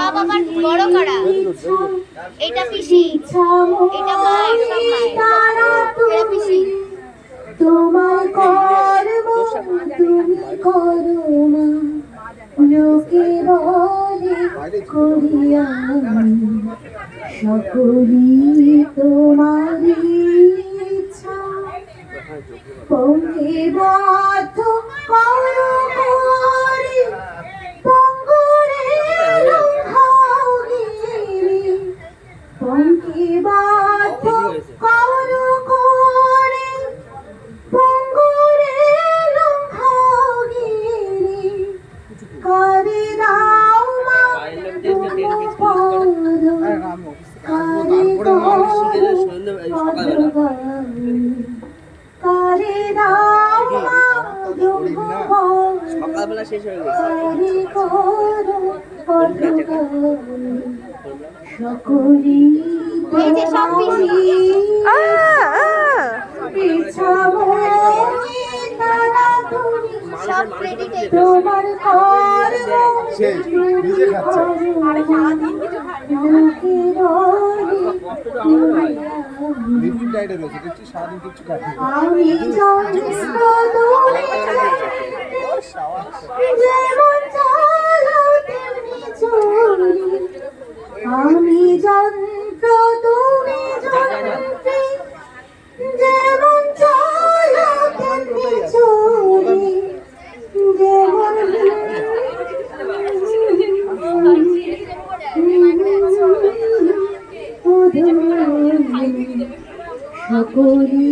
সব আবার বড় করা? এটা পিসি। এটা মা, এটা পিসি। তোমার কর্ম তুমি করো মা লোকে বলে করিয়া সকলি তোমারই ইচ্ছা। পঙ্গিবদ্ধ করো করে তুমি সব ক্রেডিট তোমার নিজে খাচ্ছে। সারাদিন কিছু সকলি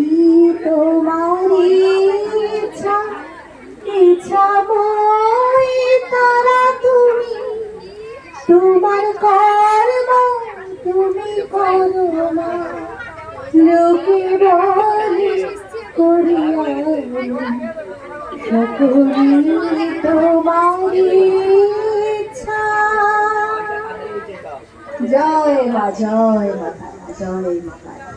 তোমারই ইচ্ছা ইচ্ছা মই তারা তুমি। তোমার কর্ম তুমি করো না। লোকে বলে করিয়া সকলি তোমারই ইচ্ছা। জয় মা জয় মা তারা, জয় মা। তারা।